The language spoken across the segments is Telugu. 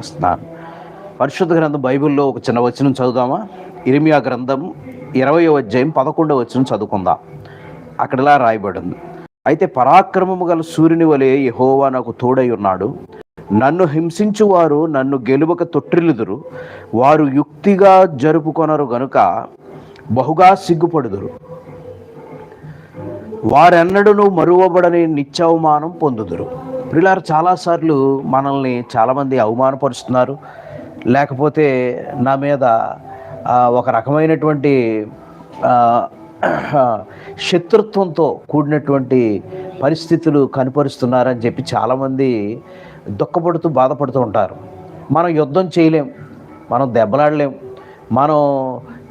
వస్తున్నాను పరిశుద్ధ గ్రంథం బైబిల్లో ఒక చిన్న వచనం చదువుదామా? ఇరిమియా గ్రంథం ఇరవయో అధ్యాయం పదకొండవ వచనం చదువుకుందాం. అక్కడలా రాయబడింది. అయితే పరాక్రమము గల సూర్యుని వలె యహోవా నాకు తోడై ఉన్నాడు. నన్ను హింసించువారు నన్ను గెలువక తొట్టిల్లుదురు. వారు యుక్తిగా జరుపుకొనరు గనుక బహుగా సిగ్గుపడుదురు. వారెన్నడూ మరువబడని నిత్యవమానం పొందుదురు. పిల్లలు చాలాసార్లు మనల్ని చాలామంది అవమానపరుస్తున్నారు. లేకపోతే నా మీద ఒక రకమైనటువంటి శత్రుత్వంతో కూడినటువంటి పరిస్థితులు కనపరుస్తున్నారని చెప్పి చాలామంది దుఃఖపడుతూ బాధపడుతూ ఉంటారు. మనం యుద్ధం చేయలేం మనం దెబ్బలాడలేం మనం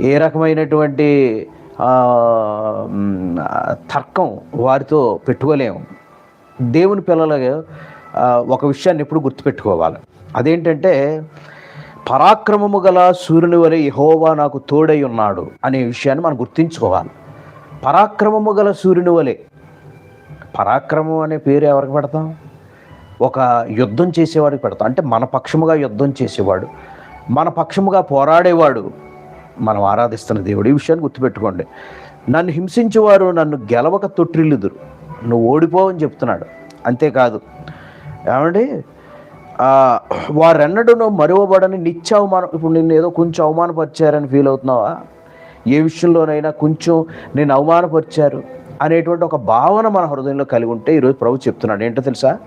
ఏ రకమైనటువంటి తర్కం వారితో పెట్టుకోలేము దేవుని పిల్లలుగా ఒక విషయాన్ని ఎప్పుడు గుర్తుపెట్టుకోవాలి. అదేంటంటే పరాక్రమము గల సూర్యుని వలె యహోవా నాకు తోడై ఉన్నాడు అనే విషయాన్ని మనం గుర్తించుకోవాలి. పరాక్రమము గల సూర్యుని వలె పరాక్రమం అనే పేరు ఎవరికి పెడతాం? ఒక యుద్ధం చేసేవాడికి పెడతాం. అంటే మన పక్షముగా యుద్ధం చేసేవాడు మన పక్షముగా పోరాడేవాడు మనం ఆరాధిస్తున్న దేవుడు. ఈ విషయాన్ని గుర్తుపెట్టుకోండి. నన్ను హింసించేవారు నన్ను గెలవక తొట్టిల్లుదురు. నువ్వు ఓడిపోవని చెప్తున్నాడు. అంతేకాదు ఏమండి? వారెన్నడు నువ్వు మరువబడని నిత్య అవమానం ఇప్పుడు నిన్ను ఏదో కొంచెం అవమానపరిచారని ఫీల్ అవుతున్నావా? ఏ విషయంలోనైనా కొంచెం నేను అవమానపరిచారు అనేటువంటి ఒక భావన మన హృదయంలో కలిగి ఉంటే ఈరోజు ప్రభు చెప్తున్నాడు. ఏంటో తెలుసా?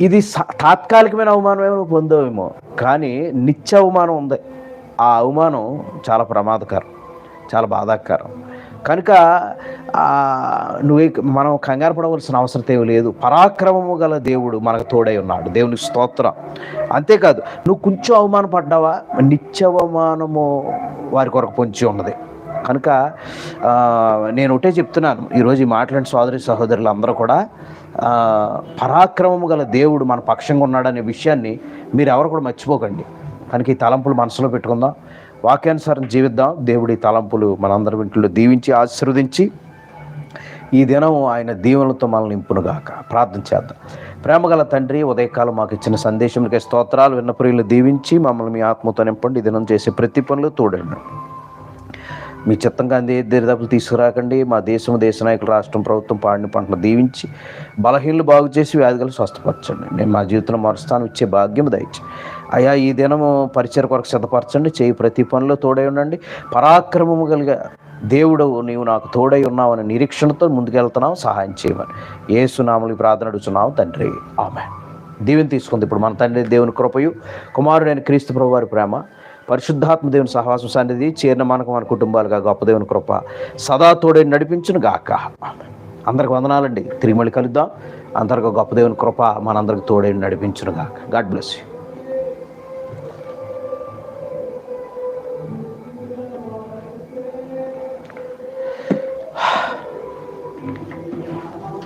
ఇది తాత్కాలికమైన అవమానమేమో నువ్వు పొందావేమో కానీ నిత్య అవమానం ఉంది. ఆ అవమానం చాలా ప్రమాదకరం చాలా బాధాకరం. కనుక నువ్వు నువ్వే మనం కంగారు పడవలసిన అవసరం లేదు. పరాక్రమము గల దేవుడు మనకు తోడై ఉన్నాడు. దేవుని స్తోత్రం. అంతేకాదు నువ్వు కొంచెం అవమానపడ్డావా నిత్య అవమానము వారి కొరకు పొంచి ఉన్నది. కనుక నేను ఒకటే చెప్తున్నాను. ఈరోజు ఈ మాట్లాడిన సోదరి సహోదరులు అందరూ కూడా పరాక్రమము గల దేవుడు మన పక్షంగా ఉన్నాడనే విషయాన్ని మీరు ఎవరు కూడా మర్చిపోకండి. కనుక ఈ తలంపులు మనసులో పెట్టుకుందాం. వాక్యానుసారం జీవిద్దాం. దేవుడి తలంపులు మనందరి ఇంట్లో దీవించి ఆశీర్వదించి ఈ దినం ఆయన దీవెనలతో మనల్ని నింపునుగాక. ప్రార్థన చేద్దాం. ప్రేమగల తండ్రి ఉదయకాలం మాకు ఇచ్చిన సందేశంకి స్తోత్రాలు విన్నప్రియులు దీవించి మమ్మల్ని మీ ఆత్మతో నింపండి. ఈ దినం చేసే ప్రతి పనులు తోడండి మీ చిత్తంగా అందే దరిదాపులు తీసుకురాకండి. మా దేశం దేశ నాయకులు రాష్ట్రం ప్రభుత్వం పాడిన పంటలు దీవించి బలహీనలు బాగు చేసి వ్యాధిగలు స్వస్థపరచండి. నేను మా జీవితంలో మరుస్థానం ఇచ్చే భాగ్యం దయచి. అయా ఈ దినము పరిచయ కొరకు సిద్ధపరచండి. చేయి ప్రతి పనిలో తోడై ఉండండి. పరాక్రమము కలిగా దేవుడు నీవు నాకు తోడై ఉన్నావని నిరీక్షణతో ముందుకెళ్తున్నావు. సహాయం చేయమని ఏసునామలి ప్రార్థన అడుగుతున్నావు తండ్రి. ఆమె దీవెని తీసుకుంది ఇప్పుడు మన తండ్రి దేవుని కృపయు. కుమారుడైన క్రీస్తు ప్రభు వారి ప్రేమ. పరిశుద్ధాత్మ దేవుని సహవాసం సన్నిధి చేరిన మనకు మన కుటుంబాలుగా గొప్ప దేవుని కృప సదా తోడే నడిపించును గాక. అందరికి వందనాలండి. తిరిగి మళ్ళీ కలుద్దాం. అందరికి గొప్ప దేవుని కృప మనందరికి తోడే నడిపించును గాక. God bless you.